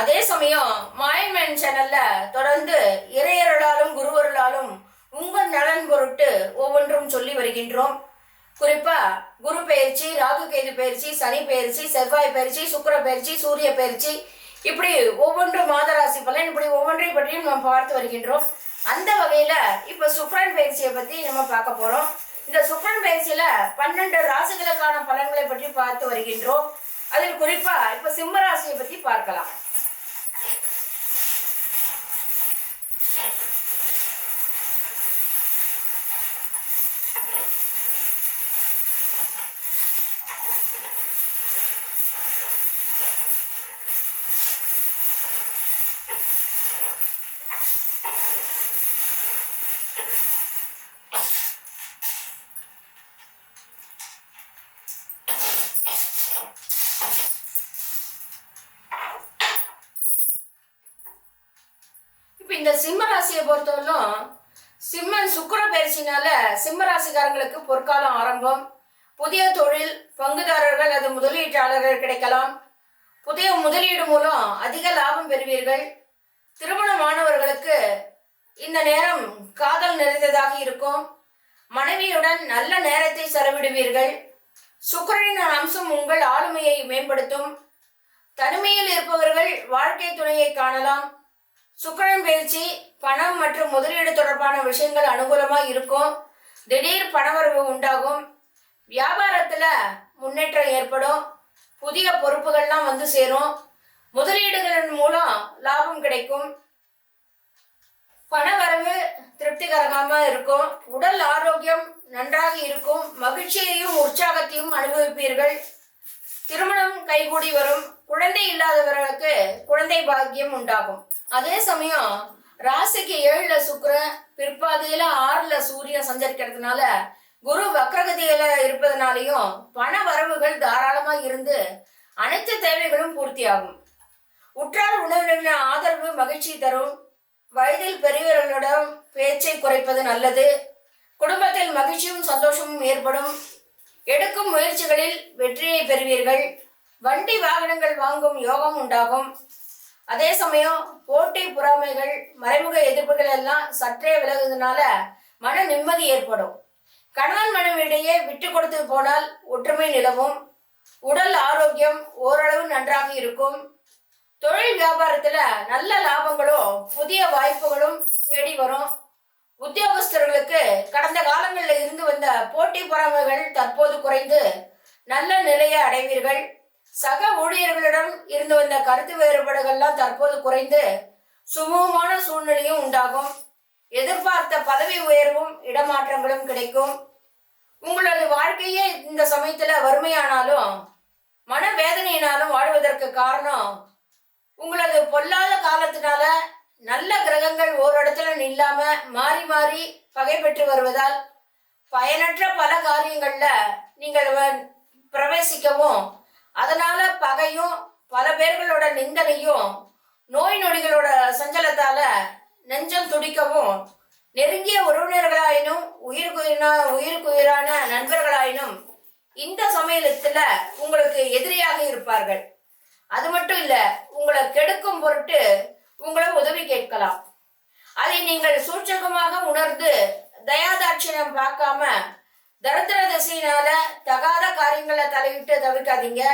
அதே சமயம் மாயன் சேனல்ல தொடர்ந்து இறையருளாலும் குருவருளாலும் உங்கள் நலன் பொருட்டு ஒவ்வொன்றும் சொல்லி வருகின்றோம். குறிப்பா குரு பயிற்சி ராகு கேது பயிற்சி சனி பயிற்சி செவ்வாய் பயிற்சி சுக்கிர பயிற்சி சூரிய பயிற்சி இப்படி ஒவ்வொன்று மாதராசி பலன் இப்படி ஒவ்வொன்றை பற்றியும் நாம் பார்த்து வருகின்றோம். அந்த வகையில இப்ப சுக்ரன் பயிற்சியை பத்தி நம்ம பார்க்க போறோம். இந்த சுக்ரன் பயிற்சியில பன்னெண்டு ராசிகளுக்கான பலன்களை பற்றி பார்த்து வருகின்றோம். அதில் குறிப்பா இப்ப சிம்ம ராசியை பத்தி பார்க்கலாம். இந்த சிம்ம ராசியை பொறுத்தவரைக்கும் சிம்மன் சுக்கிர பயிற்சினால சிம்ம ராசிக்காரங்களுக்கு பொற்காலம் ஆரம்பம். புதிய தொழில் பங்குதாரர்கள் அது முதலீட்டாளர்கள் கிடைக்கலாம். புதிய முதலீடு மூலம் அதிக லாபம் பெறுவீர்கள். திருமணமானவர்களுக்கு இந்த நேரம் காதல் நிறைந்ததாக இருக்கும். மனைவியுடன் நல்ல நேரத்தை செலவிடுவீர்கள். சுக்கிரனின் அம்சம் உங்கள் ஆளுமையை மேம்படுத்தும். தனிமையில் இருப்பவர்கள் வாழ்க்கை துணையை காணலாம். சுக்கரன் பயிற்சி பணம் மற்றும் முதலீடு தொடர்பான விஷயங்கள் அனுகூலமாக இருக்கும். திடீர் பணவரவு உண்டாகும். வியாபாரத்தில் முன்னேற்றம் ஏற்படும். புதிய பொறுப்புகள்லாம் வந்து சேரும். முதலீடுகளின் மூலம் லாபம் கிடைக்கும். பணவரவு திருப்திகரமாக இருக்கும். உடல் ஆரோக்கியம் நன்றாக இருக்கும். மகிழ்ச்சியையும் உற்சாகத்தையும் அனுபவிப்பீர்கள். திருமணம் கைகூடி வரும். குழந்தை இல்லாதவர்களுக்கு குழந்தை பாக்கியம் உண்டாகும். அதே சமயம் ராசிக்கு ஏழுல சுக்கிரன் பிற்பாதையில ஆறுல சூரியன் சஞ்சரிக்கிறதுனால குரு வக்ரகதியில இருப்பதனாலையும் பண வரவுகள் தாராளமா இருந்து அனைத்து தேவைகளும் பூர்த்தியாகும். உற்றார் உணவின ஆதரவு மகிழ்ச்சி தரும். வயதில் பெரியவர்களிடம் பேச்சை குறைப்பது நல்லது. குடும்பத்தில் மகிழ்ச்சியும் சந்தோஷமும் ஏற்படும். எடுக்கும் முயற்சிகளில் வெற்றியை பெறுவீர்கள். வண்டி வாகனங்கள் வாங்கும் யோகம் உண்டாகும். அதே சமயம் போட்டி பொறாமைகள் மறைமுக எதிர்ப்புகள் எல்லாம் சற்றே விலகுதுனால மன நிம்மதி ஏற்படும். கணவன் மனைவியிடையே விட்டு கொடுத்து போனால் ஒற்றுமை நிலவும். உடல் ஆரோக்கியம் ஓரளவு நன்றாக இருக்கும். தொழில் வியாபாரத்துல நல்ல லாபங்களும் புதிய வாய்ப்புகளும் தேடி வரும். உத்தியோகஸ்தர்களுக்கு கடந்த காலங்களில் இருந்து வந்த போட்டி பொறாமைகள் தற்போது குறைந்து நல்ல நிலையை அடைவீர்கள். சக ஊழியர்களிடம் இருந்து வந்த கருத்து வேறுபாடுகள்லாம் தற்போது குறைந்து சுமூகமான சூழ்நிலையும் உண்டாகும். எதிர்பார்த்த பதவி உயர்வும் இடமாற்றங்களும் கிடைக்கும். உங்களது வாழ்க்கையே இந்த சமயத்துல வறுமையானாலும் மன வேதனையினாலும் வாழ்வதற்கு காரணம் உங்களது பொல்லாத காலத்தினால நல்ல கிரகங்கள் ஓரிடத்துல நில்லாம மாறி மாறி பகை பெற்று வருவதால் பயனற்ற பல காரியங்கள்ல நீங்கள் வ- பிரவேசிக்கவும் அதனால பகையும் பல பேர்களோட நிந்தனையும் நோய் நொடிகளோட சஞ்சலத்தால நெஞ்சம் துடிக்கவும் நெருங்கிய உறவினர்களாயினும் உயிருக்குயிரான உயிருக்குயிரான நண்பர்களாயினும் இந்த சமையலத்தில் உங்களுக்கு எதிரியாக இருப்பார்கள். அது மட்டும் இல்ல உங்களை கெடுக்கும் பொருட்டு உங்களை உதவி கேட்கலாம். அதை நீங்கள் சூட்சகமாக உணர்ந்து தயாதாட்சியம் பார்க்காம தரித்திர திசையினால தகாத காரியங்களை தலையிட்டு தவிர்க்காதீங்க.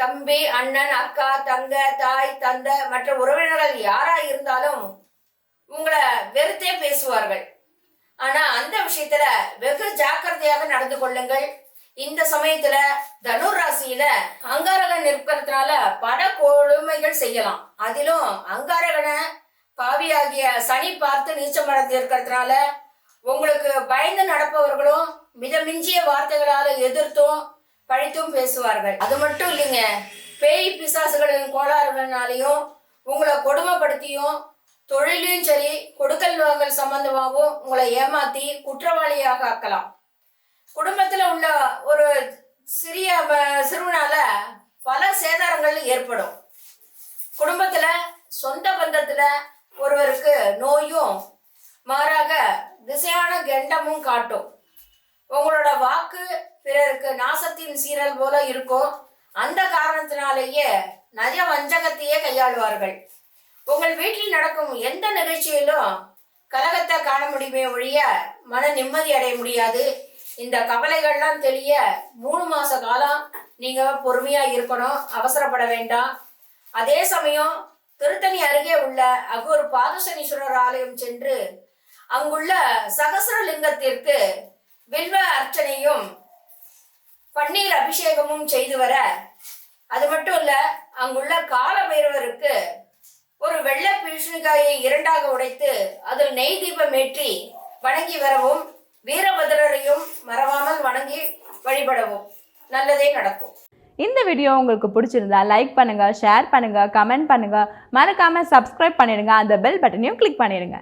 தம்பி அண்ணன் அக்கா தங்க தாய் தந்தை மற்ற உறவினர்கள் யாரா இருந்தாலும் வெறுத்தே பேசுவார்கள். ஆனா அந்த விஷயத்துல வெகு ஜாக்கிரதையாக நடந்து கொள்ளுங்கள். இந்த சமயத்துல தனுர் ராசியில அங்காரகன் இருக்கிறதுனால பல கொடுமைகள் செய்யலாம். அதிலும் அங்காரகனை பாவியாகிய சனி பார்த்து நீச்சம் அடைந்து இருக்கிறதுனால உங்களுக்கு பயந்து நடப்பவர்களும் மிதமிஞ்சிய வார்த்தைகளால எதிர்த்தும் பழித்தும் பேசுவார்கள். அது மட்டும் இல்லைங்க பேய் பிசாசுகளின் கோளாறுகளினாலையும் உங்களை கொடுமைப்படுத்தியும் தொழிலையும் சரி கொடுக்கல் வாங்கல் சம்பந்தமாகவும் உங்களை ஏமாத்தி குற்றவாளியாக ஆக்கலாம். குடும்பத்தில் உள்ள ஒரு சிறிய சிறுவனால பல சேதாரங்கள் ஏற்படும். குடும்பத்துல சொந்த பந்தத்துல ஒருவருக்கு நோயும் மாறாக திசையான கெண்டமும் காட்டும். உங்களோட வாக்கு பிறருக்கு நாசத்தின் சீரல் போல இருக்கும். அந்த காரணத்தினாலேயே நிறைய வஞ்சகத்தையே கையாளுவார்கள். உங்கள் வீட்டில் நடக்கும் எந்த நிகழ்ச்சியிலும் கலகத்தை காண முடியுமே ஒழிய மன நிம்மதி அடைய முடியாது. இந்த கவலைகள்லாம் தெளிய மூணு மாச காலம் நீங்க பொறுமையா இருக்கணும். அவசரப்பட வேண்டாம். அதே சமயம் திருத்தணி அருகே உள்ள அகூர் பாதசனீஸ்வரர் ஆலயம் சென்று அங்குள்ள சகசரலிங்கத்திற்கு வில்வ அர்ச்சனையும் பன்னீர் அபிஷேகமும் செய்து வர. அது மட்டும் இல்ல அங்குள்ள கால பைரவருக்கு ஒரு வெள்ளை பீஷ்ணிக்காயை இரண்டாக உடைத்து அதில் நெய் தீபம் ஏற்றி வணங்கி வரவும் வீரபத்ரரையும் மறவாமல் வணங்கி வழிபடவும் நல்லதே நடக்கும். இந்த வீடியோ உங்களுக்கு பிடிச்சிருந்தா லைக் பண்ணுங்க ஷேர் பண்ணுங்க கமெண்ட் பண்ணுங்க. மறக்காம சப்ஸ்கிரைப் பண்ணிடுங்க. அந்த பெல் பட்டனையும் கிளிக் பண்ணிடுங்க.